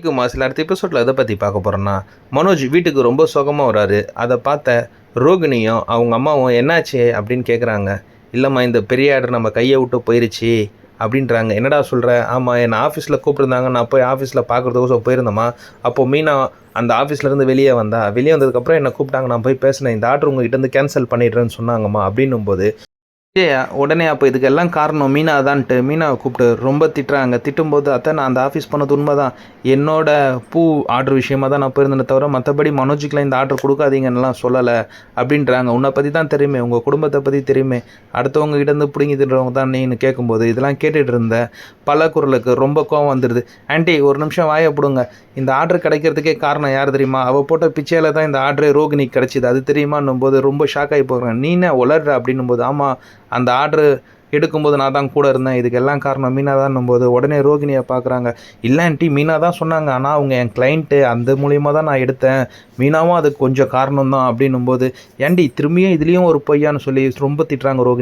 குமார் சில அடுத்த எபிசோடில் எதை பற்றி பார்க்க போகிறோன்னா மனோஜ் வீட்டுக்கு ரொம்ப சுகமாக வராரு. அதை பார்த்த ரோகிணியும் அவங்க அம்மாவும் என்னாச்சு? அப்படின்னு கேட்குறாங்க இல்லைம்மா இந்த பெரிய ஆர்டர் நம்ம கையை விட்டு போயிருச்சு அப்படின்றாங்க. என்னடா சொல்கிற ஆமாம் என்னை ஆஃபீஸில் கூப்பிட்டுருந்தாங்க. நான் போய் ஆஃபீஸில் பார்க்குறதுக்கோசம் போயிருந்தோமா அப்போது மீனா அந்த ஆஃபீஸ்லேருந்து வெளியே வந்தா. வெளியே வந்ததுக்கப்புறம் என்னை கூப்பிட்டாங்க. நான் போய் பேசினேன். இந்த ஆர்டர் உங்ககிட்ட இருந்து கேன்சல் பண்ணிடுறேன்னு சொன்னாங்கம்மா அப்படின்னும் போது விஜயா உடனே அப்போ இதுக்கெல்லாம் காரணம் மீனா தான்ட்டு மீனாவை கூப்பிட்டு ரொம்ப திட்டுறாங்க. திட்டும்போது அத்தை நான் அந்த ஆஃபீஸ் பண்ணது உண்மை தான் என்னோட பூ ஆர்டர் விஷயமா தான் நான் போயிருந்தேன் தவிர மற்றபடி மனோஜிக்கெலாம் இந்த ஆர்டர் கொடுக்காதீங்கன்னுலாம் சொல்லலை அப்படின்றாங்க. உன்னை பற்றி தான் தெரியுமே உங்கள் குடும்பத்தை பற்றி தெரியுமே. அடுத்தவங்க கிட்டேருந்து பிடுங்கி தின்றவங்க தான் நீன்னு கேட்கும்போது இதெல்லாம் கேட்டுட்டு இருந்த பல குரலுக்கு ரொம்ப கோவம் வந்துடுது ஆண்டி ஒரு நிமிஷம் வாயை பிடுங்க. இந்த ஆர்டர் கிடைக்கிறதுக்கே காரணம் யார் தெரியுமா? அவள் போட்ட பிச்சையில் தான் இந்த ஆர்டரே ரோகிணிக்கு கிடச்சிது. அது தெரியுமான்னும் போது ரொம்ப ஷாக் ஆகி போகிறேன் நீனே உளர்ற அப்படின்னும் போது ஆமாம் அந்த ஆர்டரு எடுக்கும்போது நான் தான் கூட இருந்தேன். இதுக்கு எல்லாம் காரணம் மீனா தான் போது உடனே ரோகிணியை பார்க்குறாங்க. இல்லை ஆண்டி மீனா தான் சொன்னாங்க. ஆனால் அவங்க என் கிளைண்ட்டு அந்த மூலியமாக தான் நான் எடுத்தேன். மீனாவும் அதுக்கு கொஞ்சம் காரணம் தான் அப்படின்னும் போது ஏண்டி திரும்பியும் இதுலேயும் ஒரு பொய்யான்னு சொல்லி ரொம்ப திட்டுறாங்க ரோகிணி.